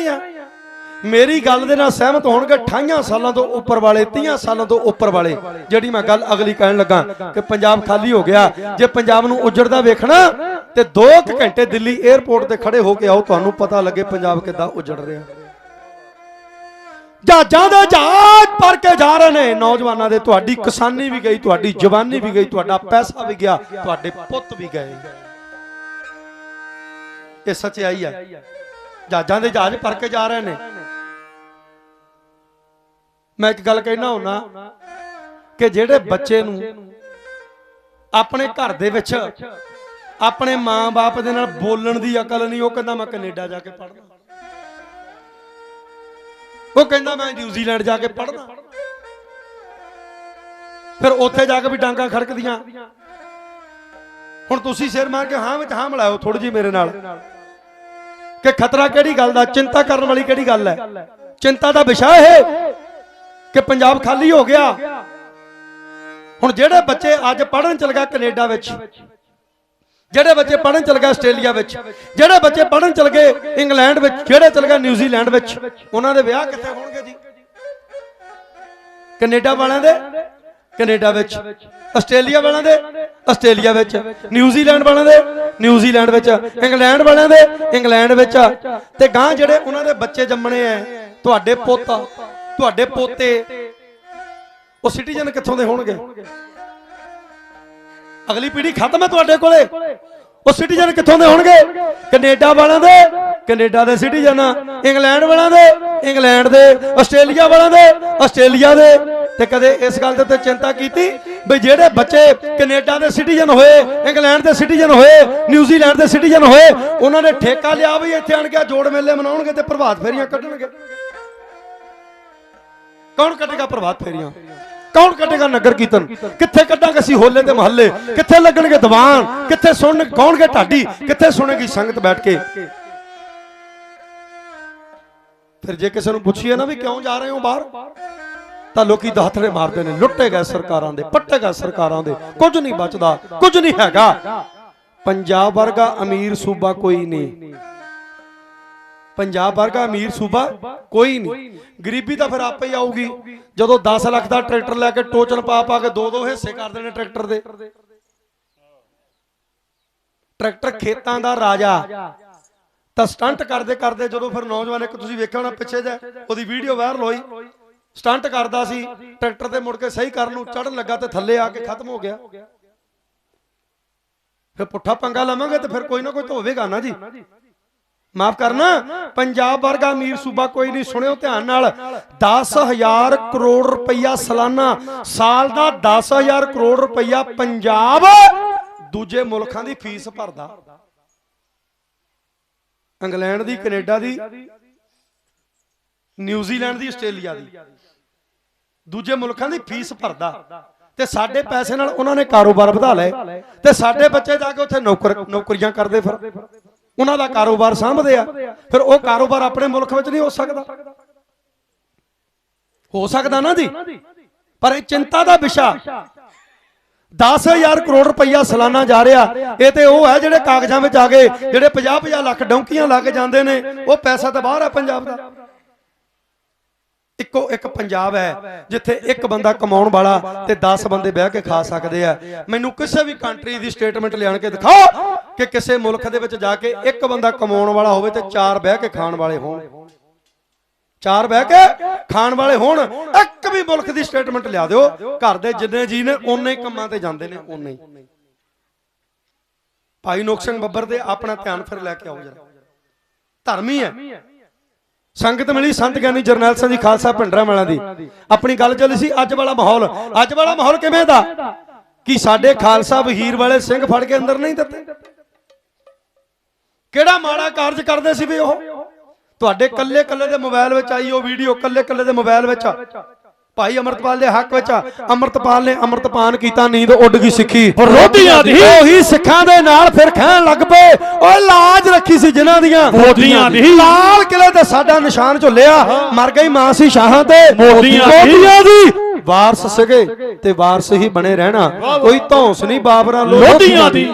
ਹੀ ਆ। ਮੇਰੀ ਗੱਲ ਦੇ ਨਾਲ ਸਹਿਮਤ ਹੋਣਗੇ 28 ਸਾਲਾਂ ਤੋਂ ਉੱਪਰ ਵਾਲੇ 30 ਸਾਲਾਂ ਤੋਂ ਉੱਪਰ ਵਾਲੇ। ਜਿਹੜੀ ਮੈਂ ਗੱਲ ਅਗਲੀ ਕਹਿਣ ਲੱਗਾ ਕਿ ਪੰਜਾਬ ਖਾਲੀ ਹੋ ਗਿਆ। ਜੇ ਪੰਜਾਬ ਨੂੰ ਉਜੜਦਾ ਵੇਖਣਾ, ਤੇ 2 ਘੰਟੇ ਦਿੱਲੀ 에ਅਰਪੋਰਟ ਤੇ ਖੜੇ ਹੋ ਕੇ ਆਓ, ਤੁਹਾਨੂੰ ਪਤਾ ਲੱਗੇ ਪੰਜਾਬ ਕਿੱਦਾਂ ਉਜੜ ਰਿਹਾ। ਜਹਾਜ਼ਾਂ ਦੇ ਜਹਾਜ਼ ਭਰ ਕੇ ਜਾ ਰਹੇ ਨੇ। ਨੌਜਵਾਨਾਂ ਦੇ, ਤੁਹਾਡੀ ਕਿਸਾਨੀ ਵੀ ਗਈ, ਤੁਹਾਡੀ ਜਵਾਨੀ ਵੀ ਗਈ, ਤੁਹਾਡਾ ਪੈਸਾ ਵੀ ਗਿਆ, ਤੁਹਾਡੇ ਪੁੱਤ ਵੀ ਗਏ। ਇਹ ਸੱਚਾਈ ਹੈ ਜਹਾਜ਼ਾਂ ਦੇ ਜਹਾਜ਼ ਭਰ ਕੇ ਜਾ ਰਹੇ ਨੇ। ਮੈਂ ਇੱਕ ਗੱਲ ਕਹਿਣਾ ਹੁੰਨਾ ਕਿ ਜਿਹੜੇ ਬੱਚੇ ਨੂੰ ਆਪਣੇ ਘਰ ਦੇ ਵਿੱਚ ਆਪਣੇ ਮਾਂ-ਬਾਪ ਦੇ ਨਾਲ ਬੋਲਣ ਦੀ ਅਕਲ ਨਹੀਂ, ਉਹ ਕਹਿੰਦਾ ਮੈਂ ਕੈਨੇਡਾ ਜਾ ਕੇ ਪੜ੍ਹਨਾ। ਉਹ ਕਹਿੰਦਾ ਮੈਂ ਨਿਊਜ਼ੀਲੈਂਡ ਜਾ ਕੇ ਪੜ੍ਹਨਾ। ਫਿਰ ਉੱਥੇ ਜਾ ਕੇ ਵੀ ਡਾਂਗਾ ਖੜਕਦੀਆਂ। ਹੁਣ ਤੁਸੀਂ ਸਿਰ ਮਾਰ ਕੇ ਹਾਂ ਵਿੱਚ ਹਾਂ ਮਿਲਾਓ ਥੋੜੀ ਜੀ ਮੇਰੇ ਨਾਲ। ਕਿ ਖਤਰਾ ਕਿਹੜੀ ਗੱਲ ਦਾ? ਚਿੰਤਾ ਕਰਨ ਵਾਲੀ ਕਿਹੜੀ ਗੱਲ ਹੈ? ਚਿੰਤਾ ਦਾ ਵਿਸ਼ਾ ਇਹ ਕਿ ਪੰਜਾਬ ਖਾਲੀ ਹੋ ਗਿਆ। ਹੁਣ ਜਿਹੜੇ ਬੱਚੇ ਅੱਜ ਪੜਨ ਚਲ ਗਏ ਕੈਨੇਡਾ ਵਿੱਚ, ਜਿਹੜੇ ਬੱਚੇ ਪੜਨ ਚਲ ਗਏ ਆਸਟ੍ਰੇਲੀਆ ਵਿੱਚ, ਜਿਹੜੇ ਬੱਚੇ ਪੜਨ ਚਲ ਗਏ ਇੰਗਲੈਂਡ ਵਿੱਚ, ਜਿਹੜੇ ਚਲ ਗਏ ਨਿਊਜ਼ੀਲੈਂਡ ਵਿੱਚ, ਉਹਨਾਂ ਦੇ ਵਿਆਹ ਕਿੱਥੇ ਹੋਣਗੇ ਜੀ? ਕੈਨੇਡਾ ਵਾਲਿਆਂ ਦੇ, ਕੈਨੇਡਾ ਵਿੱਚ, ਆਸਟ੍ਰੇਲੀਆ ਵਾਲਿਆਂ ਦੇ ਆਸਟ੍ਰੇਲੀਆ ਵਿੱਚ, ਨਿਊਜ਼ੀਲੈਂਡ ਵਾਲਿਆਂ ਦੇ, ਨਿਊਜ਼ੀਲੈਂਡ ਵਿੱਚ, ਇੰਗਲੈਂਡ ਵਾਲਿਆਂ ਦੇ, ਇੰਗਲੈਂਡ ਵਿੱਚ। ਤੇ ਗਾਂ ਜਿਹੜੇ ਉਹਨਾਂ ਦੇ ਬੱਚੇ ਜੰਮਣੇ ਐ, ਤੁਹਾਡੇ ਪੁੱਤ, ਤੁਹਾਡੇ ਪੋਤੇ, ਉਹ ਸਿਟੀਜ਼ਨ ਕਿੱਥੋਂ ਦੇ ਹੋਣਗੇ? ਅਗਲੀ ਪੀੜ੍ਹੀ ਖਤਮ ਹੈ ਤੁਹਾਡੇ ਕੋਲੇ? ਉਹ ਸਿਟੀਜ਼ਨ ਕਿੱਥੋਂ ਦੇ ਹੋਣਗੇ? ਕੈਨੇਡਾ ਵਾਲਿਆਂ ਦੇ, ਕੈਨੇਡਾ ਦੇ ਸਿਟੀਜ਼ਨ ਇੰਗਲੈਂਡ ਵਾਲਿਆਂ ਦੇ, ਇੰਗਲੈਂਡ ਦੇ, ਆਸਟ੍ਰੇਲੀਆ ਵਾਲਿਆਂ ਦੇ, ਆਸਟ੍ਰੇਲੀਆ ਦੇ। ਤੇ ਕਦੇ ਇਸ ਗੱਲ ਦੇ ਉੱਤੇ ਚਿੰਤਾ ਕੀਤੀ? ਵੀ ਜਿਹੜੇ ਬੱਚੇ ਕੈਨੇਡਾ ਦੇ ਸਿਟੀਜ਼ਨ ਹੋਏ, ਇੰਗਲੈਂਡ ਦੇ ਸਿਟੀਜ਼ਨ ਹੋਏ ਨਿਊਜ਼ੀਲੈਂਡ ਦੇ ਸਿਟੀਜ਼ਨ ਹੋਏ, ਉਹਨਾਂ ਨੇ ਠੇਕਾ ਲਿਆ ਵੀ ਇੱਥੇ ਆਣ ਕੇ ਜੋੜ ਮੇਲੇ ਮਨਾਉਣਗੇ ਤੇ ਪ੍ਰਭਾਤ ਫੇਰੀਆਂ ਕੱਢਣਗੇ। ਕੌਣ ਕੱਢੇਗਾ ਪ੍ਰਭਾਤ ਫੇਰੀਆਂ? ਕੌਣ ਕੱਢੇਗਾ ਨਗਰ ਕੀਰਤਨ? ਕਿੱਥੇ ਕੱਢਾਂਗੇ ਅਸੀਂ ਹੋਲੇ ਤੇ ਮਹੱਲੇ? ਕਿੱਥੇ ਲੱਗਣਗੇ ਦੀਵਾਨ? ਕਿੱਥੇ ਸੁਣਨ ਕੌਣਗੇ ਢਾਡੀ? ਕਿੱਥੇ ਸੁਣੇਗੀ ਸੰਗਤ ਬੈਠ ਕੇ? ਫਿਰ ਜੇ ਕਿਸੇ ਨੂੰ ਪੁੱਛੀਏ ਨਾ ਵੀ ਕਿਉਂ ਜਾ ਰਹੇ ਹੋ ਬਾਹਰ? ਤਾਂ ਲੋਕੀ ਦਾਤਰੇ ਮਾਰਦੇ ਨੇ, ਲੁੱਟੇ ਗਏ ਸਰਕਾਰਾਂ ਦੇ, ਪੱਟੇ ਗਏ ਸਰਕਾਰਾਂ ਦੇ, ਕੁਝ ਨਹੀਂ ਬਚਦਾ, ਕੁਝ ਨਹੀਂ ਹੈਗਾ। ਪੰਜਾਬ ਵਰਗਾ ਅਮੀਰ ਸੂਬਾ ਕੋਈ ਨਹੀਂ। ਪੰਜਾਬ ਵਰਗਾ ਅਮੀਰ ਸੂਬਾ ਕੋਈ ਨਹੀਂ। ਗਰੀਬੀ ਤਾਂ ਫਿਰ ਆਪੇ ਹੀ ਆਊਗੀ। ਜਦੋਂ 10 ਲੱਖ ਦਾ ਟਰੈਕਟਰ ਲੈ ਕੇ ਟੋਚਨ ਪਾ ਪਾ ਕੇ ਦੋ ਦੋ ਹਿੱਸੇ ਕਰਦੇ ਨੇ ਟਰੈਕਟਰ ਦੇ। ਟਰੈਕਟਰ ਖੇਤਾਂ ਦਾ ਰਾਜਾ। ਤਾਂ ਸਟੰਟ ਕਰਦੇ ਕਰਦੇ ਜਦੋਂ ਫਿਰ ਨੌਜਵਾਨ ਇੱਕ ਤੁਸੀਂ ਵੇਖਿਆ ਹੋਣਾ ਪਿੱਛੇ ਜੇ ਉਹਦੀ ਵੀਡੀਓ ਵਾਇਰਲ ਹੋਈ। ਸਟੰਟ ਕਰਦਾ ਸੀ ਟਰੈਕਟਰ ਤੇ ਮੁੜ ਕੇ ਸਹੀ ਕਰਨ ਨੂੰ ਚੜਨ ਲੱਗਾ ਤੇ ਥੱਲੇ ਆ ਕੇ ਖਤਮ ਹੋ ਗਿਆ। ਫਿਰ ਪੁੱਠਾ ਪੰਗਾ ਲਵਾਂਗੇ ਤੇ ਫਿਰ ਕੋਈ ਨਾ ਕੋਈ ਤਾਂ ਹੋਵੇਗਾ ਨਾ ਜੀ। ਮਾਫ ਕਰਨਾ ਪੰਜਾਬ ਵਰਗਾ ਅਮੀਰ ਸੂਬਾ ਕੋਈ ਨਹੀਂ ਸੁਣਿਓ ਧਿਆਨ ਨਾਲ। 10000 ਕਰੋੜ ਰੁਪਈਆ ਸਾਲਾਨਾ ਸਾਲ ਦਾ 10000 ਕਰੋੜ ਰੁਪਈਆ ਪੰਜਾਬ ਦੂਜੇ ਮੁਲਕਾਂ ਦੀ ਫੀਸ ਭਰਦਾ। ਇੰਗਲੈਂਡ ਦੀ ਕੈਨੇਡਾ ਦੀ ਨਿਊਜ਼ੀਲੈਂਡ ਦੀ ਆਸਟ੍ਰੇਲੀਆ ਦੀ। ਦੂਜੇ ਮੁਲਕਾਂ ਦੀ ਫੀਸ ਭਰਦਾ। ਤੇ ਸਾਡੇ ਪੈਸੇ ਨਾਲ ਉਹਨਾਂ ਨੇ ਕਾਰੋਬਾਰ ਵਧਾ ਲਏ। ਤੇ ਸਾਡੇ ਬੱਚੇ ਜਾ ਕੇ ਉੱਥੇ ਨੌਕਰ ਨੌਕਰੀਆਂ ਕਰਦੇ ਫਿਰ। ਉਹਨਾਂ ਦਾ ਕਾਰੋਬਾਰ ਸਾਂਭਦੇ ਆ। ਫਿਰ ਉਹ ਕਾਰੋਬਾਰ ਆਪਣੇ ਮੁਲਕ ਵਿੱਚ ਨਹੀਂ ਹੋ ਸਕਦਾ। ਹੋ ਸਕਦਾ ਨਾ ਜੀ। ਪਰ ਇਹ ਚਿੰਤਾ ਦਾ ਵਿਸ਼ਾ। 10000 ਕਰੋੜ ਰੁਪਈਆ ਸਾਲਾਨਾ ਜਾ ਰਿਹਾ। ਇਹ ਤੇ ਉਹ ਹੈ ਜਿਹੜੇ ਕਾਗਜ਼ਾਂ ਵਿੱਚ ਆ ਗਏ ਜਿਹੜੇ 50-50 ਲੱਖ ਡੌਂਕੀਆਂ ਲੱਗ ਜਾਂਦੇ ਨੇ। ਉਹ ਪੈਸਾ ਤਾਂ ਬਾਹਰ ਹੈ ਪੰਜਾਬ ਦਾ। ਇੱਕੋ ਇੱਕ ਪੰਜਾਬ ਹੈ ਜਿੱਥੇ ਇੱਕ ਬੰਦਾ ਕਮਾਉਣ ਵਾਲਾ ਤੇ 10 ਬੰਦੇ ਬਹਿ ਕੇ ਖਾ ਸਕਦੇ ਆ। ਮੈਨੂੰ ਕਿਸੇ ਵੀ ਕੰਟਰੀ ਦੀ ਸਟੇਟਮੈਂਟ ਲਿਆਣ ਕੇ ਦਿਖਾਓ ਕਿ ਕਿਸੇ ਮੁਲਕ ਦੇ ਵਿੱਚ ਜਾ ਕੇ ਇੱਕ ਬੰਦਾ ਕਮਾਉਣ ਵਾਲਾ ਹੋਵੇ ਤੇ ਚਾਰ ਬਹਿ ਕੇ ਖਾਣ ਵਾਲੇ ਹੋਣ। ਚਾਰ ਬਹਿ ਕੇ ਖਾਣ ਵਾਲੇ ਹੋਣ। ਇੱਕ ਵੀ ਮੁਲਕ ਦੀ ਸਟੇਟਮੈਂਟ ਲਿਆ ਦਿਓ। ਘਰ ਦੇ ਜਿੰਨੇ ਜੀ ਨੇ, ਓਨੇ ਹੀ ਕੰਮਾਂ ਤੇ ਜਾਂਦੇ ਨੇ, ਓਨੇ ਹੀ। ਭਾਈ ਨੋਕ ਸਿੰਘ ਬੱਬਰ ਦੇ ਆਪਣਾ ਧਿਆਨ ਫਿਰ ਲੈ ਕੇ ਆਓ ਜਰਾ। ਧਰਮੀ ਹੈ। ਸੰਗਤ ਮਿਲੀ ਸੰਤ ਗਿਆਨੀ ਜਰਨੈਲ ਸਿੰਘ ਜੀ, ਖਾਲਸਾ ਪਿੰਡਰਾਂ ਵਾਲਿਆਂ ਦੀ। ਆਪਣੀ ਗੱਲ ਚੱਲੀ ਸੀ ਅੱਜ ਵਾਲਾ ਮਾਹੌਲ। ਅੱਜ ਵਾਲਾ ਮਾਹੌਲ ਕਿਵੇਂ ਦਾ? ਕਿ ਸਾਡੇ ਖਾਲਸਾ ਵਹੀਰ ਵਾਲੇ ਸਿੰਘ ਫੜ ਕੇ ਅੰਦਰ ਨਹੀਂ ਦਿੱਤੇ। ਕਿਹੜਾ ਮਾੜਾ ਕਾਰਜ ਕਰਦੇ ਸੀ ਵੀ ਉਹ? ਤੁਹਾਡੇ ਕੱਲੇ ਕੱਲੇ ਦੇ ਮੋਬਾਈਲ ਵਿੱਚ ਆਈ ਉਹ ਵੀਡੀਓ ਕੱਲੇ ਕੱਲੇ ਦੇ ਮੋਬਾਈਲ ਵਿੱਚ ਭਾਈ ਅਮਰਤਪਾਲ ਦੇ ਹੱਕ ਵਿੱਚ ਅਮਰਤਪਾਲ ਨੇ ਅਮਰਤਪਾਨ ਕੀਤਾ ਨੀਂਦ ਉੱਡ ਗਈ ਸਿੱਖੀ। ਵਿਰੋਧੀਆਂ ਦੀ। ਉਹੀ ਸਿੱਖਾਂ ਦੇ ਨਾਲ ਫਿਰ ਕਹਿਣ ਲੱਗ ਪਏ। ਓਏ ਲਾਜ ਰੱਖੀ ਸੀ ਜਿਨ੍ਹਾਂ ਦੀਆਂ। ਮੋਦੀਆਂ ਦੀ। ਲਾਲ ਕਿਲੇ ਤੇ ਸਾਡਾ ਨਿਸ਼ਾਨ ਝੁੱਲਿਆ। ਮਰ ਗਈ ਮਾਂ ਸੀ ਸ਼ਾਹਾਂ ਤੇ। ਮੋਦੀਆਂ ਦੀ। ਮੋਦੀਆਂ ਦੀ। ਵਾਰਸ ਸੀਗੇ ਤੇ ਵਾਰਸ ਹੀ ਬਣੇ ਰਹਿਣਾ। ਕੋਈ ਧੌਂਸ ਨਹੀਂ ਬਾਬਰਾਂ ਲੋਧੀਆਂ ਦੀ।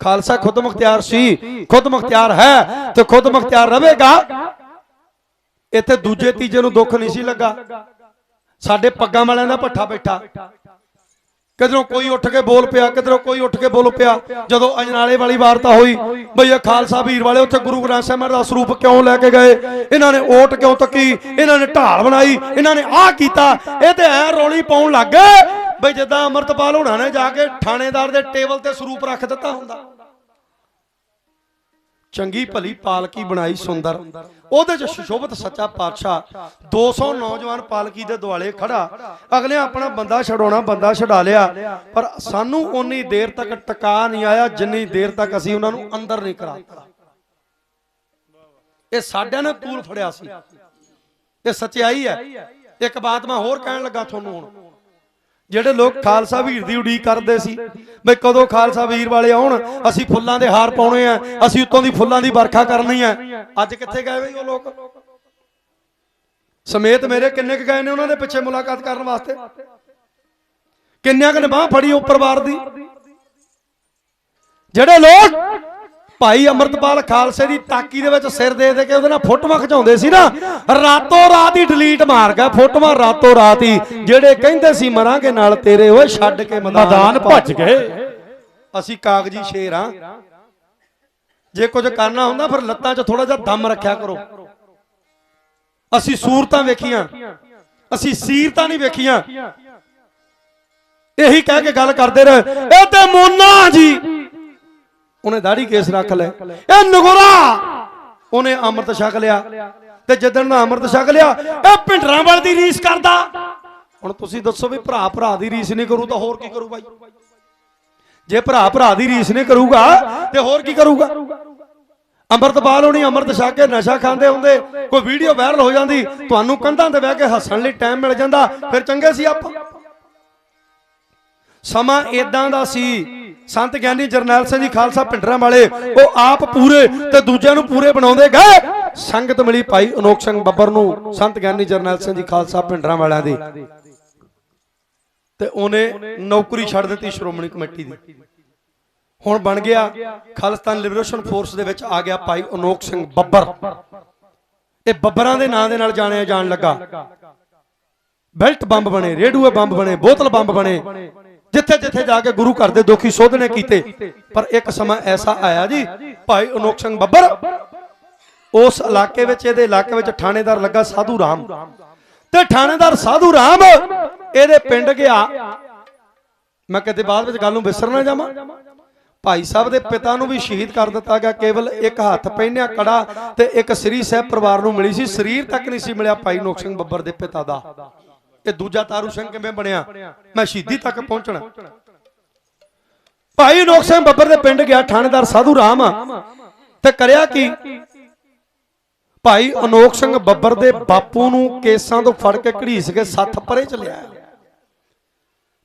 ਖਾਲਸਾ ਖੁਦ ਮੁਖਤਿਆਰ ਸੀ। ਖੁਦ ਮੁਖਤਿਆਰ ਹੈ ਤੇ ਖੁਦ ਮੁਖਤਿਆਰ ਰਹੇਗਾ ਇੱਥੇ ਦੂਜੇ ਤੀਜੇ ਨੂੰ ਦੁੱਖ ਨਹੀਂ ਸੀ ਲੱਗਾ। ਸਾਡੇ ਪੱਗਾਂ ਵਾਲਿਆਂ ਦਾ ਪੱਠਾ ਬੈਠਾ। ਕਿਧਰੋਂ ਕੋਈ ਉੱਠ ਕੇ ਬੋਲ ਪਿਆ, ਕਿਧਰੋਂ ਕੋਈ ਉੱਠ ਕੇ ਬੋਲ ਪਿਆ। ਜਦੋਂ ਅਜਨਾਲੇ ਵਾਲੀ ਵਾਰਤਾ ਹੋਈ, ਬਈ ਇਹ ਖਾਲਸਾ ਵੀਰ ਵਾਲੇ ਉੱਥੇ ਗੁਰੂ ਗ੍ਰੰਥ ਸਾਹਿਬ ਮਹਾਰਾਜ ਦਾ ਸਰੂਪ ਕਿਉਂ ਲੈ ਕੇ ਗਏ? ਇਹਨਾਂ ਨੇ ਓਟ ਕਿਉਂ ਤੱਕੀ? ਇਹਨਾਂ ਨੇ ਢਾਲ ਬਣਾਈ, ਇਹਨਾਂ ਨੇ ਆਹ ਕੀਤਾ। ਇਹ ਤੇ ਐ ਰੋਲੀ ਪਾਉਣ ਲੱਗ ਗਏ। ਬਈ ਜਿੱਦਾਂ ਅਮਰਤਪਾਲ ਹੋਣਾ ਨੇ ਜਾ ਕੇ ਥਾਣੇਦਾਰ ਦੇ ਟੇਬਲ ਤੇ ਸਰੂਪ ਰੱਖ ਦਿੱਤਾ ਹੁੰਦਾ। ਚੰਗੀ ਭਲੀ ਪਾਲਕੀ ਬਣਾਈ ਸੁੰਦਰ। ਉਹਦੇ ਚ ਸ਼ੋਭਤ ਸੱਚਾ ਪਾਤਸ਼ਾਹ। 200 ਨੌਜਵਾਨ ਪਾਲਕੀ ਦੇ ਦੁਆਲੇ ਖੜਾ ਅਗਲੇ ਆਪਣਾ ਬੰਦਾ ਛਡਾਉਣਾ ਬੰਦਾ ਛਡਾ ਲਿਆ। ਪਰ ਸਾਨੂੰ ਉਨੀ ਦੇਰ ਤੱਕ ਟਿਕਾ ਨਹੀਂ ਆਇਆ ਜਿੰਨੀ ਦੇਰ ਤੱਕ ਅਸੀਂ ਉਹਨਾਂ ਨੂੰ ਅੰਦਰ ਨਹੀਂ ਕਰਾਤਾ। ਇਹ ਸਾਡਿਆਂ ਨੇ ਤੂਲ ਫੜਿਆ ਸੀ। ਇਹ ਸਚਾਈ ਹੈ। ਇੱਕ ਬਾਤ ਮੈਂ ਹੋਰ ਕਹਿਣ ਲੱਗਾ ਤੁਹਾਨੂੰ ਹੁਣ। ਜਿਹੜੇ ਲੋਕ ਖਾਲਸਾ ਵੀਰ ਦੀ ਉਡੀਕ ਕਰਦੇ ਸੀ ਬਈ ਕਦੋਂ ਖਾਲਸਾ ਵੀਰ ਵਾਲੇ ਆਉਣ ਅਸੀਂ ਫੁੱਲਾਂ ਦੇ ਹਾਰ ਪਾਉਣੇ ਆ ਅਸੀਂ ਉੱਤੋਂ ਦੀ ਫੁੱਲਾਂ ਦੀ ਵਰਖਾ ਕਰਨੀ ਆ। ਅੱਜ ਕਿੱਥੇ ਗਏ ਬਈ ਉਹ ਲੋਕ? ਸਮੇਤ ਮੇਰੇ ਕਿੰਨੇ ਕੁ ਗਏ ਨੇ ਉਹਨਾਂ ਦੇ ਪਿੱਛੇ ਮੁਲਾਕਾਤ ਕਰਨ ਵਾਸਤੇ? ਕਿੰਨਿਆਂ ਕੁ ਨੇ ਬਾਹ ਫੜੀ ਉਹ ਪਰਿਵਾਰ ਦੀ? ਜਿਹੜੇ ਲੋਕ ਭਾਈ ਅਮਰਤਪਾਲ ਖਾਲਸੇ ਦੀ ਤਾਕੀ ਦੇ ਵਿੱਚ ਸਿਰ ਦੇ ਦੇ ਕੇ ਉਹਦੇ ਨਾਲ ਫੋਟੋਆਂ ਖਿਚਾਉਂਦੇ ਸੀ ਨਾ ਰਾਤੋਂ ਰਾਤ ਹੀ ਡਿਲੀਟ ਮਾਰ ਗਿਆ ਫੋਟੋਆਂ ਰਾਤੋਂ ਰਾਤ ਹੀ ਜਿਹੜੇ ਕਹਿੰਦੇ ਸੀ ਮਰਾਂਗੇ ਨਾਲ ਤੇਰੇ ਓਏ ਛੱਡ ਕੇ ਮੈਦਾਨ ਭੱਜ ਗਏ। ਅਸੀਂ ਕਾਗਜੀ ਸ਼ੇਰ ਆ ਜੇ ਕੁਝ ਕਰਨਾ ਹੁੰਦਾ ਫਿਰ ਲੱਤਾਂ 'ਚ ਥੋੜਾ ਜਿਹਾ ਦਮ ਰੱਖਿਆ ਕਰੋ। ਅਸੀਂ ਸੂਰਤਾਂ ਵੇਖੀਆਂ। ਅਸੀਂ ਸੀਰਤਾਂ ਨਹੀਂ ਵੇਖੀਆਂ। ਇਹੀ ਕਹਿ ਕੇ ਗੱਲ ਕਰਦੇ ਰਹੇ। ਇਹ ਤੇ ਮੋਨਾ ਜੀ। ਉਹਨੇ ਦਾੜੀ ਕੇਸ ਰੱਖ ਲੈ ਇਹ ਨਗੁਰਾ! ਉਹਨੇ ਅੰਮ੍ਰਿਤ ਛਕ ਲਿਆ। ਤੇ ਜਦੋਂ ਦਾ ਅੰਮ੍ਰਿਤ ਛਕ ਲਿਆ। ਇਹ ਭਿੰਡਰਾਂ ਵਾਲ ਦੀ ਰੀਸ ਕਰਦਾ। ਹੁਣ ਤੁਸੀਂ ਦੱਸੋ ਵੀ ਭਰਾ ਭਰਾ ਦੀ ਰੀਸ ਨਹੀਂ ਕਰੂ ਤਾਂ ਹੋਰ ਕੀ ਕਰੂ ਬਾਈ? ਜੇ ਭਰਾ ਭਰਾ ਦੀ ਰੀਸ ਨਹੀਂ ਕਰੂਗਾ ਤੇ ਹੋਰ ਕੀ ਕਰੂਗਾ? ਅੰਮ੍ਰਿਤਪਾਲ ਹੋਣੀ ਅੰਮ੍ਰਿਤ ਛਕ ਕੇ ਨਸ਼ਾ ਖਾਂਦੇ ਹੁੰਦੇ ਕੋਈ ਵੀਡੀਓ ਵਾਇਰਲ ਹੋ ਜਾਂਦੀ ਤੁਹਾਨੂੰ ਕੰਧਾਂ ਤੇ ਬਹਿ ਕੇ ਹੱਸਣ ਲਈ ਟਾਈਮ ਮਿਲ ਜਾਂਦਾ ਫਿਰ ਚੰਗੇ ਸੀ ਆਪਾਂ। ਸਮਾਂ ਇਦਾਂ ਦਾ ਸੀ ਸੰਤ ਗਿਆਨੀ ਜਰਨੈਲ ਸਿੰਘ ਜੀ ਖਾਲਸਾ ਪਿੰਡਰਾਂ ਵਾਲੇ, ਉਹ ਆਪ ਪੂਰੇ ਤੇ ਦੂਜਿਆਂ ਨੂੰ ਪੂਰੇ ਬਣਾਉਂਦੇ ਗਏ। ਸੰਗਤ ਮਿਲੀ ਭਾਈ ਅਨੋਖ ਸਿੰਘ ਬੱਬਰ ਨੂੰ, ਸੰਤ ਗਿਆਨੀ ਜਰਨੈਲ ਸਿੰਘ ਜੀ ਖਾਲਸਾ ਪਿੰਡਰਾਂ ਵਾਲਿਆਂ ਦੀ। ਤੇ ਉਹਨੇ ਨੌਕਰੀ ਛੱਡ ਦਿੱਤੀ ਸ਼੍ਰੋਮਣੀ ਕਮੇਟੀ ਦੀ। ਹੁਣ ਬਣ ਗਿਆ ਖਾਲਿਸਤਾਨ ਲਿਬਰੇਸ਼ਨ ਫੋਰਸ ਦੇ ਵਿੱਚ ਆ ਗਿਆ ਭਾਈ ਅਨੋਖ ਸਿੰਘ ਬੱਬਰ। ਇਹ ਬੱਬਰਾਂ ਦੇ ਨਾਂ ਦੇ ਨਾਲ ਜਾਣਿਆ ਜਾਣ ਲੱਗਾ। ਬੈਲਟ ਬੰਬ ਬਣੇ ਰੇਡੂਏ ਬੰਬ ਬਣੇ, ਬੋਤਲ ਬੰਬ ਬਣੇ। ਜਿੱਥੇ ਜਿੱਥੇ ਜਾ ਕੇ ਗੁਰੂ ਘਰ ਦੇ ਦੁਖੀ ਸੋਧਨੇ ਕੀਤੇ, ਪਰ ਇੱਕ ਸਮਾਂ ਐਸਾ ਆਇਆ ਜੀ, ਭਾਈ ਅਨੋਖ ਸਿੰਘ ਬੱਬਰ, ਉਸ ਇਲਾਕੇ ਵਿੱਚ, ਇਹਦੇ ਇਲਾਕੇ ਵਿੱਚ ਥਾਣੇਦਾਰ ਲੱਗਾ ਸਾਧੂ ਰਾਮ। ਤੇ ਥਾਣੇਦਾਰ ਸਾਧੂ ਰਾਮ, ਇਹਦੇ ਪਿੰਡ ਗਿਆ। ਮੈਂ ਕਿਤੇ ਬਾਅਦ ਵਿੱਚ ਗੱਲ ਨੂੰ ਵਿਸਰ ਨਾ ਜਾਵਾਂ। ਭਾਈ ਸਾਹਿਬ ਦੇ ਪਿਤਾ ਨੂੰ ਵੀ ਸ਼ਹੀਦ ਕਰ ਦਿੱਤਾ ਗਿਆ, ਕੇਵਲ ਇੱਕ ਹੱਥ ਪਹਿਨਿਆ ਕੜਾ ਤੇ ਇੱਕ ਸ੍ਰੀ ਸਾਹਿਬ ਪਰਿਵਾਰ ਨੂੰ ਮਿਲੀ ਸੀ। ਸਰੀਰ ਤੱਕ ਨਹੀਂ ਸੀ ਮਿਲਿਆ ਭਾਈ ਨੋਕ ਸਿੰਘ ਬੱਬਰ ਦੇ ਪਿਤਾ ਦਾ। ਇਹ ਦੂਜਾ ਤਾਰੂ ਸਿੰਘ ਕਿਵੇਂ ਬਣਿਆ? ਮੈਂ ਸ਼ਹੀਦੀ ਤੱਕ ਪਹੁੰਚਣਾ। ਭਾਈ ਨੋਕ ਸਿੰਘ ਬੱਬਰ ਦੇ ਪਿੰਡ ਗਿਆ, ਥਾਣੇਦਾਰ ਸਾਧੂ ਰਾਮ। ਤੇ ਕਰਿਆ ਕੀ? ਭਾਈ ਅਨੋਖ ਸਿੰਘ ਬੱਬਰ ਦੇ ਬਾਪੂ ਨੂੰ ਕੇਸਾਂ ਤੋਂ ਫੜ ਕੇ ਘੜੀਸ ਕੇ ਸੱਥ ਪਰੇ ਚ ਲਿਆ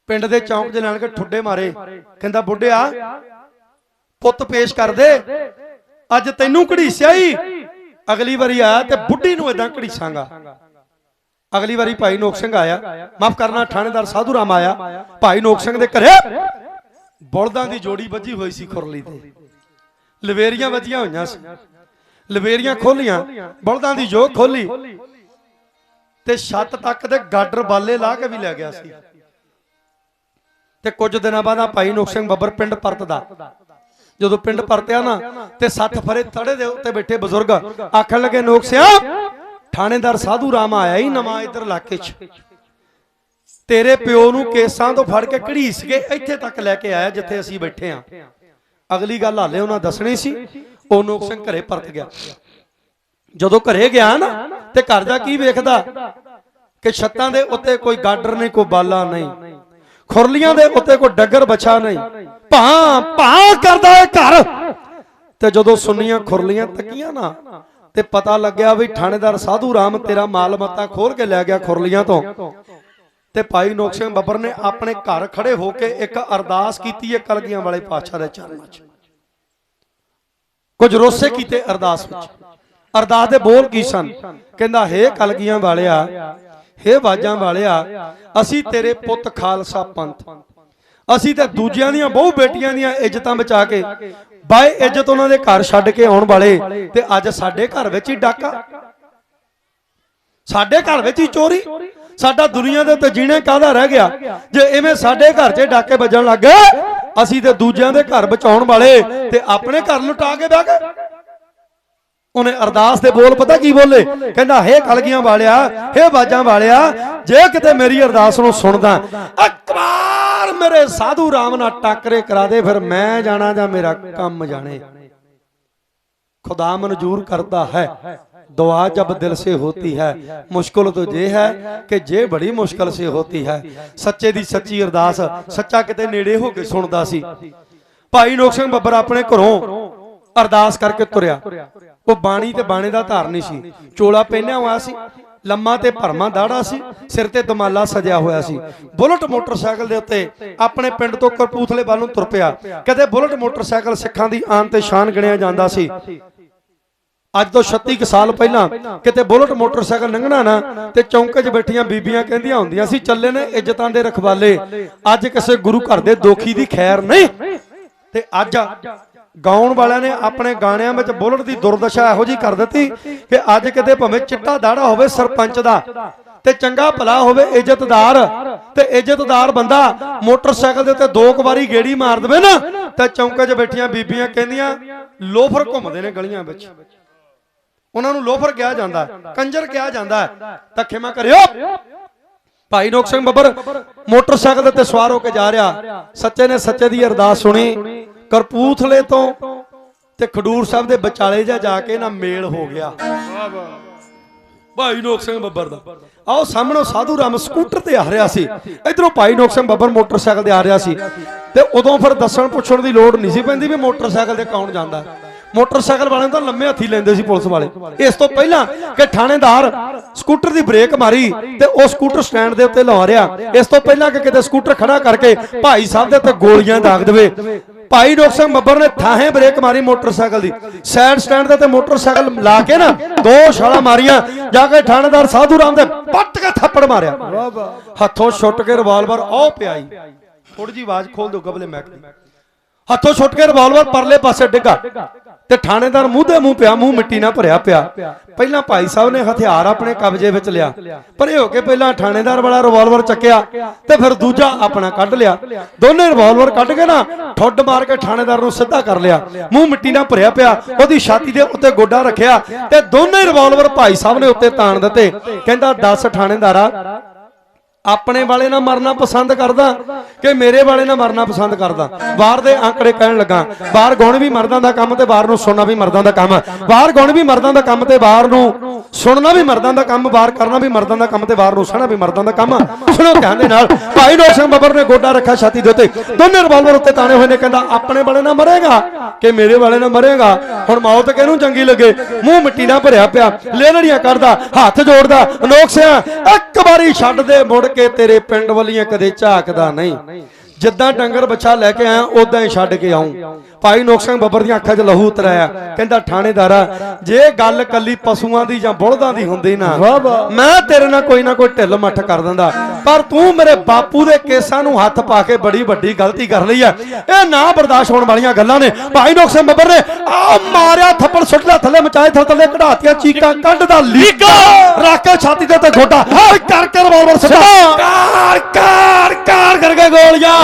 ਪਿੰਡ ਦੇ ਚੌਂਕ ਦੇ ਨਾਲ ਕੇ ਠੁੱਡੇ ਮਾਰੇ। ਕਹਿੰਦਾ, ਬੁੱਢਿਆ, ਪੁੱਤ ਪੇਸ਼ ਕਰ ਦੇ। ਅੱਜ ਤੈਨੂੰ ਘੜੀਸਿਆ ਹੀ ਅਗਲੀ ਵਾਰੀ ਆਇਆ ਤੇ ਬੁੱਢੀ ਨੂੰ ਇਦਾਂ ਘੜੀਸਾਂਗਾ। ਅਗਲੀ ਵਾਰੀ ਭਾਈ ਨੋਕ ਸਿੰਘ ਆਇਆ। ਮਾਫ ਕਰਨਾ, ਥਾਣੇਦਾਰ ਸਾਧੂ ਰਾਮ ਆਇਆ। ਭਾਈ ਨੋਕ ਸਿੰਘ ਦੇ ਘਰੇ ਬਲਦਾਂ ਦੀ ਜੋੜੀ ਵੱਜੀ ਹੋਈ ਸੀ ਖੁਰਲੀ ਤੇ। ਲਵੇਰੀਆਂ ਵੱਜੀਆਂ ਹੋਈਆਂ ਸੀ। ਲਵੇਰੀਆਂ ਖੋਲੀਆਂ, ਬਲਦਾਂ ਦੀ ਜੋਗ ਖੋਲੀ। ਤੇ ਛੱਤ ਤੱਕ ਦੇ ਗਾਡਰ ਬਾਲੇ ਲਾ ਕੇ ਵੀ ਲੈ ਗਿਆ ਸੀ। ਤੇ ਕੁਝ ਦਿਨਾਂ ਬਾਅਦ ਆ ਭਾਈ ਨੋਕ ਸਿੰਘ ਬੱਬਰ ਪਿੰਡ ਪਰਤਦਾ। ਜਦੋਂ ਪਿੰਡ ਪਰਤਿਆ ਨਾ, ਤੇ ਸੱਤ ਫਰੇ ਥੜੇ ਦੇ ਉੱਤੇ ਬੈਠੇ ਬਜ਼ੁਰਗ ਆਖਣ ਲੱਗੇ, ਨੋਕ ਸਿਆ ਥਾਣੇਦਾਰ ਸਾਧੂ ਰਾਮ ਆਇਆ ਹੀ ਨਵਾਂ ਇਧਰ ਇਲਾਕੇ 'ਚ। ਤੇਰੇ ਪਿਓ ਨੂੰ ਕੇਸਾਂ ਤੋਂ ਫੜ ਕੇ ਘੜੀਸ ਕੇ ਇੱਥੇ ਤੱਕ ਲੈ ਕੇ ਆਇਆ ਜਿੱਥੇ ਅਸੀਂ ਬੈਠੇ ਆ। ਅਗਲੀ ਗੱਲ ਹਾਲੇ ਉਹਨਾਂ ਦੱਸਣੀ ਸੀ, ਉਹ ਨੋਕ ਸਿੰਘ ਘਰੇ ਪਰਤ ਗਿਆ। ਜਦੋਂ ਘਰੇ ਗਿਆ ਨਾ, ਤੇ ਘਰ ਦਾ ਕੀ ਵੇਖਦਾ? ਕਿ ਛੱਤਾਂ ਦੇ ਉੱਤੇ ਕੋਈ ਗਾਡਰ ਨਹੀਂ, ਕੋਈ ਬਾਲਾ ਨਹੀਂ। ਖੁਰਲੀਆਂ ਦੇ ਉੱਤੇ ਕੋਈ ਡੱਗਰ ਬਛਾ ਨਹੀਂ। ਭਾ ਭਾ ਕਰਦਾ ਹੈ ਘਰ। ਤੇ ਜਦੋਂ ਸੁੰਨੀਆਂ ਖੁਰਲੀਆਂ ਤੱਕੀਆਂ ਨਾ ਤੇ ਪਤਾ ਲੱਗਿਆ ਵੀ ਥਾਣੇਦਾਰ ਸਾਧੂ ਰਾਮ ਤੇਰਾ ਮਾਲ ਮੱਤਾ ਖੋਲ ਕੇ ਲੈ ਗਿਆ ਖੁਰਲੀਆਂ ਤੋਂ। ਤੇ ਭਾਈ ਨੋਕ ਸਿੰਘ ਬੱਬਰ ਨੇ ਆਪਣੇ ਘਰ ਖੜੇ ਹੋ ਕੇ ਇੱਕ ਅਰਦਾਸ ਕੀਤੀ ਹੈ ਕਲਗੀਆਂ ਵਾਲੇ ਪਾਤਸ਼ਾਹ ਦੇ ਚਰਨਾਂ 'ਚ। ਕੁਝ ਰੋਸੇ ਕੀਤੇ ਅਰਦਾਸ ਵਿੱਚ। ਅਰਦਾਸ ਦੇ ਬੋਲ ਕੀ ਸਨ? ਕਹਿੰਦਾ, ਹੇ ਕਲਗੀਆਂ ਵਾਲਿਆ, ਹੇ ਬਾਜਾਂ ਵਾਲਿਆ, ਅਸੀਂ ਤੇਰੇ ਪੁੱਤ ਖਾਲਸਾ ਪੰਥ। ਅਸੀਂ ਤਾਂ ਦੂਜਿਆਂ ਦੀਆਂ ਬਹੁ ਬੇਟੀਆਂ ਦੀਆਂ ਇੱਜ਼ਤਾਂ ਬਚਾ ਕੇ ਬਾਏ ਇੱਜ਼ਤ ਉਹਨਾਂ ਦੇ ਘਰ ਛੱਡ ਕੇ ਆਉਣ ਵਾਲੇ ਤੇ ਅੱਜ ਸਾਡੇ ਘਰ ਵਿੱਚ ਹੀ ਡਾਕਾ। ਸਾਡੇ ਘਰ ਵਿੱਚ ਹੀ ਚੋਰੀ। ਸਾਡਾ ਦੁਨੀਆ ਦੇ ਉੱਤੇ ਜੀਣੇ ਕਾਹਦਾ ਰਹਿ ਗਿਆ? ਜੇ ਐਵੇਂ ਸਾਡੇ ਘਰ 'ਚ ਡਾਕੇ ਵੱਜਣ ਲੱਗ ਗਏ, ਅਸੀਂ ਤੇ ਦੂਜਿਆਂ ਦੇ ਘਰ ਬਚਾਉਣ ਵਾਲੇ ਤੇ ਆਪਣੇ ਘਰ ਲੁਟਾ ਕੇ ਬਹਿ ਗਏ। ਉਹਨੇ ਅਰਦਾਸ ਦੇ ਬੋਲ ਪਤਾ ਕੀ ਬੋਲੇ ਕਹਿੰਦਾ ਹੇ ਕਲਗੀਆਂ ਵਾਲਿਆ ਹੇ ਬਾਜਾਂ ਵਾਲਿਆ ਜੇ ਕਿਤੇ ਮੇਰੀ ਅਰਦਾਸ ਨੂੰ ਸੁਣਦਾ ਅਕਬਾਰ ਮੇਰੇ ਸਾਧੂ ਰਾਮ ਨਾਲ ਟੱਕਰੇ ਕਰਾ ਦੇ ਫਿਰ ਮੈਂ ਜਾਣਾ ਜਾਂ ਮੇਰਾ ਕੰਮ ਜਾਣੇ खुदा मंजूर करता है दुआ जब दिल से होती है मुश्किल तो ये है कि जे बड़ी मुश्किल से होती है ਸੱਚੇ ਦੀ ਸੱਚੀ ਅਰਦਾਸ ਸੱਚਾ ਕਿਤੇ ਨੇੜੇ ਹੋ ਕੇ ਸੁਣਦਾ ਸੀ ਭਾਈ ਨੋਕ ਸਿੰਘ ਬੱਬਰ ਆਪਣੇ ਘਰੋਂ ਅਰਦਾਸ ਕਰਕੇ ਤੁਰਿਆ। ਉਹ ਬਾਣੀ ਤੇ ਬਾਣੇ ਦਾ ਧਾਰਨੀ ਸੀ। ਚੋਲਾ ਪਹਿਨਿਆ ਹੋਇਆ ਸੀ, ਲੰਮਾ ਤੇ ਭਰਮਾ ਦਾੜਾ ਸੀ, ਸਿਰ ਤੇ ਦਮਾਲਾ ਸਜਿਆ ਹੋਇਆ ਸੀ। ਬੁਲਟ ਮੋਟਰਸਾਈਕਲ ਦੇ ਉੱਤੇ ਆਪਣੇ ਪਿੰਡ ਤੋਂ ਕਰਪੂਥਲੇ ਵੱਲ ਨੂੰ ਤੁਰ ਪਿਆ। ਕਦੇ ਬੁਲਟ ਮੋਟਰਸਾਈਕਲ ਸਿੱਖਾਂ ਦੀ ਆਨ ਤੇ ਸ਼ਾਨ ਗਿਣਿਆ ਜਾਂਦਾ ਸੀ। ਅੱਜ ਤੋਂ 36 ਕੁ ਸਾਲ ਪਹਿਲਾਂ ਕਿਤੇ ਬੁਲਟ ਮੋਟਰਸਾਈਕਲ ਲੰਘਣਾ ਨਾ, ਤੇ ਚੌਂਕੇ 'ਚ ਬੈਠੀਆਂ ਬੀਬੀਆਂ ਕਹਿੰਦੀਆਂ ਹੁੰਦੀਆਂ ਸੀ, ਚੱਲੇ ਨੇ ਇੱਜ਼ਤਾਂ ਦੇ ਰਖਵਾਲੇ। ਅੱਜ ਕਿਸੇ ਗੁਰੂ ਘਰ ਦੇ ਦੋਖੀ ਦੀ ਖੈਰ ਨਹੀਂ। ਤੇ ਅੱਜ ਗਾਉਣ ਵਾਲਿਆਂ ਨੇ ਆਪਣੇ ਗਾਣਿਆਂ ਵਿੱਚ ਬੁਲਟ ਦੀ ਦੁਰਦਸ਼ਾ ਇਹੋ ਜੀ ਕਰ ਦਿੱਤੀ ਕਿ ਅੱਜ ਕਿਤੇ ਭਾਵੇਂ ਚਿੱਟਾ ਦਾੜਾ ਹੋਵੇ ਸਰਪੰਚ ਦਾ ਤੇ ਚੰਗਾ ਭਲਾ ਹੋਵੇ ਇੱਜ਼ਤਦਾਰ ਤੇ ਇੱਜ਼ਤਦਾਰ ਬੰਦਾ ਮੋਟਰਸਾਈਕਲ ਦੇ ਉੱਤੇ ਦੋ ਕੁ ਵਾਰੀ ਗੇੜੀ ਮਾਰ ਦੇਵੇ ਨਾ, ਤੇ ਚੌਂਕੇ 'ਚ ਬੈਠੀਆਂ ਬੀਬੀਆਂ ਕਹਿੰਦੀਆਂ, ਲੋਫਰ ਘੁੰਮਦੇ ਨੇ ਗਲੀਆਂ ਵਿੱਚ। ਉਹਨਾਂ ਨੂੰ ਲੋਫਰ ਕਿਹਾ ਜਾਂਦਾ, ਕੰਜਰ ਕਿਹਾ ਜਾਂਦਾ ਤਾਂ ਖਿਮਾ ਕਰਿਓ। ਭਾਈ ਨੋਕ ਸਿੰਘ ਬੱਬਰ ਮੋਟਰਸਾਈਕਲ ਦੇ ਉੱਤੇ ਸਵਾਰ ਹੋ ਕੇ ਜਾ ਰਿਹਾ। ਸੱਚੇ ਨੇ ਸੱਚੇ ਦੀ ਅਰਦਾਸ ਸੁਣੀ। ਕਰਪੂਥਲੇ ਤੋਂ ਤੇ ਖਡੂਰ ਸਾਹਿਬ ਦੇ ਵਿਚਾਲੇ ਜਾ ਜਾ ਕੇ ਨਾ ਮੇਲ ਹੋ ਗਿਆ। ਭਾਈ ਨੋਕ ਸਿੰਘ ਬੱਬਰ ਦਾ। ਆਓ ਸਾਹਮਣੋਂ ਸਾਧੂ ਰਾਮ ਸਕੂਟਰ ਤੇ ਆ ਰਿਹਾ ਸੀ। ਇਧਰੋਂ ਭਾਈ ਨੋਕ ਸਿੰਘ ਬੱਬਰ ਮੋਟਰਸਾਈਕਲ ਤੇ ਆ ਰਿਹਾ ਸੀ। ਤੇ ਉਦੋਂ ਫਿਰ ਦੱਸਣ ਪੁੱਛਣ ਦੀ ਲੋੜ ਨਹੀਂ ਸੀ ਪੈਂਦੀ ਵੀ ਮੋਟਰਸਾਈਕਲ ਤੇ ਕੌਣ ਜਾਂਦਾ। ਮੋਟਰਸਾਈਕਲ ਵਾਲਿਆਂ ਤਾਂ ਲੰਮੇ ਹੱਥੀ ਲੈਂਦੇ ਸੀ ਪੁਲਿਸ ਵਾਲੇ। ਇਸ ਤੋਂ ਪਹਿਲਾਂ ਕਿ ਥਾਣੇਦਾਰ ਸਕੂਟਰ ਦੀ ਬ੍ਰੇਕ ਮਾਰੀ ਤੇ ਉਹ ਸਕੂਟਰ ਸਟੈਂਡ ਦੇ ਉੱਤੇ ਲਾ ਰਿਹਾ। ਇਸ ਤੋਂ ਪਹਿਲਾਂ ਕਿ ਕਿਤੇ ਸਕੂਟਰ ਖੜਾ ਕਰਕੇ ਭਾਈ ਸਾਹਿਬ ਦੇ ਉੱਤੇ ਗੋਲੀਆਂ ਦਾਗ ਦੇਵੇ। ਭਾਈ ਡਾਕਟਰ ਸਿੰਘ ਬੱਬਰ ਨੇ ਥਾਹੇ ਬ੍ਰੇਕ ਮਾਰੀ ਮੋਟਰਸਾਈਕਲ ਦੀ। ਸਾਈਡ ਸਟੈਂਡ ਦੇ ਉੱਤੇ ਮੋਟਰਸਾਈਕਲ ਲਾ ਕੇ ਨਾ ਦੋ ਛਾਲਾਂ ਮਾਰੀਆਂ, ਜਾ ਕੇ ਥਾਣੇਦਾਰ ਸਾਧੂ ਰਾਮ ਦੇ ਪੱਟ ਕੇ ਥੱਪੜ ਮਾਰਿਆ। ਹੱਥੋਂ ਛੁੱਟ ਕੇ ਰਿਵਾਲਵਰ ਉਹ ਪਿਆਈ। ਥੋੜੀ ਜੀ ਆਵਾਜ਼ ਖੋਲ ਦਿਓ ਗਬਲੇ ਮੈਕ ਦੀ। ਹੱਥੋਂ ਛੁੱਟ ਕੇ ਰਿਵਾਲਵਰ ਪਰਲੇ ਪਾਸੇ ਡਿੱਗਾ। ਤੇ ਥਾਣੇਦਾਰ ਮੂੰਹ ਦੇ ਮੂੰਹ ਪਿਆ, ਮੂੰਹ ਮਿੱਟੀ ਨਾਲ ਭਰਿਆ ਪਿਆ। ਪਹਿਲਾਂ ਭਾਈ ਸਾਹਿਬ ਨੇ ਹਥਿਆਰ ਆਪਣੇ ਕਬਜ਼ੇ ਵਿੱਚ ਲਿਆ ਭਰੇ ਹੋ ਕੇ ਪਹਿਲਾਂ ਥਾਣੇਦਾਰ ਵਾਲਾ ਰਿਵਾਲਵਰ ਚੱਕਿਆ ਤੇ ਫਿਰ ਦੂਜਾ ਆਪਣਾ ਕੱਢ ਲਿਆ। ਦੋਨੇ ਰਿਵਾਲਵਰ ਕੱਢ ਕੇ ਨਾ ਠੁੱਡ ਮਾਰ ਕੇ ਥਾਣੇਦਾਰ ਨੂੰ ਸਿੱਧਾ ਕਰ ਲਿਆ। ਮੂੰਹ ਮਿੱਟੀ ਨਾਲ ਭਰਿਆ ਪਿਆ, ਉਹਦੀ ਛਾਤੀ ਦੇ ਉੱਤੇ ਗੋਡਾ ਰੱਖਿਆ ਤੇ ਦੋਨੇ ਰਿਵਾਲਵਰ ਭਾਈ ਸਾਹਿਬ ਨੇ ਉੱਤੇ ਤਾਣ ਦਿੱਤੇ। ਕਹਿੰਦਾ 10 ਥਾਣੇਦਾਰਾ ਆਪਣੇ ਵਾਲੇ ਨਾਲ ਮਰਨਾ ਪਸੰਦ ਕਰਦਾ ਕਿ ਮੇਰੇ ਵਾਲੇ ਨਾਲ ਮਰਨਾ ਪਸੰਦ ਕਰਦਾ? ਬਾਹਰ ਦੇ ਆંકੜੇ ਕਹਿਣ ਲੱਗਾ, ਬਾਹਰ ਗੁਣ ਵੀ ਮਰਦਾਂ ਦਾ ਕੰਮ ਤੇ ਬਾਹਰ ਨੂੰ ਸੁਣਨਾ ਵੀ ਮਰਦਾਂ ਦਾ ਕੰਮ ਬਾਹਰ ਗੁਣ ਵੀ ਮਰਦਾਂ ਦਾ ਕੰਮ ਤੇ ਬਾਹਰ ਨੂੰ ਸੁਣਨਾ ਵੀ ਮਰਦਾਂ ਦਾ ਕੰਮ, ਬਾਹਰ ਕਰਨਾ ਵੀ ਮਰਦਾਂ ਦਾ ਕੰਮ ਤੇ ਬਾਹਰ ਨੂੰ ਸਹਿਣਾ ਵੀ ਮਰਦਾਂ ਦਾ ਕੰਮ ਸੁਣੋ ਧਿਆਨ ਦੇ ਨਾਲ, ਭਾਈ ਨੌਰ ਸਿੰਘ ਬੱਬਰ ਨੇ ਗੋਡਾ ਰੱਖਿਆ ਛਾਤੀ ਦੇ ਉੱਤੇ। ਦੋਨੇ ਰਿਵਾਲਵਰ ਉੱਤੇ ਤਾਣੇ ਹੋਏ ਨੇ, ਕਹਿੰਦਾ, ਆਪਣੇ ਵਾਲੇ ਨਾਲ ਮਰੇਗਾ ਕਿ ਮੇਰੇ ਵਾਲੇ ਨਾਲ ਮਰੇਗਾ? ਹੁਣ ਮੌਤ ਕਿਹਨੂੰ ਚੰਗੀ ਲੱਗੇ? ਮੂੰਹ ਮਿੱਟੀ ਨਾਲ ਭਰਿਆ ਪਿਆ, ਲੇਲੜੀਆਂ ਕਰਦਾ, ਹੱਥ ਜੋੜਦਾ, ਅਨੋਖ ਸਿਆ ਇੱਕ ਵਾਰੀ ਛੱਡ ਦੇ ਮੁੜ ਕੇ ਤੇਰੇ ਪਿੰਡ ਵਾਲੀਆਂ ਕਦੇ ਝਾਕਦਾ ਨਹੀਂ। ਜਿੱਦਾਂ ਡੰਗਰ ਬੱਚਾ ਲੈ ਕੇ ਆਇਆ ਉਦਾਂ ਹੀ ਛੱਡ ਕੇ ਆਉਂ ਭਾਈ ਨੋਕ ਸਿੰਘ ਬੱਬਰ ਦੀਆਂ ਅੱਖਾਂ 'ਚ ਲਹੂ ਉਤਰਾਇਆ ਕਹਿੰਦਾ ਥਾਣੇਦਾਰਾ ਜੇ ਗੱਲ ਕੱਲੀ ਪਸ਼ੂਆਂ ਦੀ ਜਾਂ ਬੁਲਦਾਂ ਦੀ ਹੁੰਦੀ ਨਾ ਮੈਂ ਤੇਰੇ ਨਾਲ ਕੋਈ ਨਾ ਕੋਈ ਢਿੱਲ ਮੱਠ ਕਰ ਦਿੰਦਾ। ਪਰ ਤੂੰ ਮੇਰੇ ਬਾਪੂ ਦੇ ਕੇਸਾਂ ਨੂੰ ਹੱਥ ਪਾ ਕੇ ਬੜੀ ਵੱਡੀ ਗਲਤੀ ਕਰ ਲਈ ਹੈ ਇਹ ਨਾ ਬਰਦਾਸ਼ਤ ਹੋਣ ਵਾਲੀਆਂ ਗੱਲਾਂ ਨੇ। ਭਾਈ ਨੋਕ ਸਿੰਘ ਬੱਬਰ ਨੇ ਆ ਮਾਰਿਆ ਥੱਪੜ ਸੁੱਟ ਲਿਆ ਥੱਲੇ ਮਚਾਏ ਥੱਲੇ ਥੱਲੇ ਕਢਾਤੀਆਂ ਚੀਕਾਂ ਕੱਢਦਾ ਲੀਕਾ ਰੱਖ ਕੇ ਛਾਤੀ ਦੇ ਉੱਤੇ ਓਏ ਕਰਕੇ ਰਿਵਾਲਵਰ ਕਾਰ ਕਾਰ ਕਾਰ ਕਰਕੇ ਗੋਲੀਆਂ।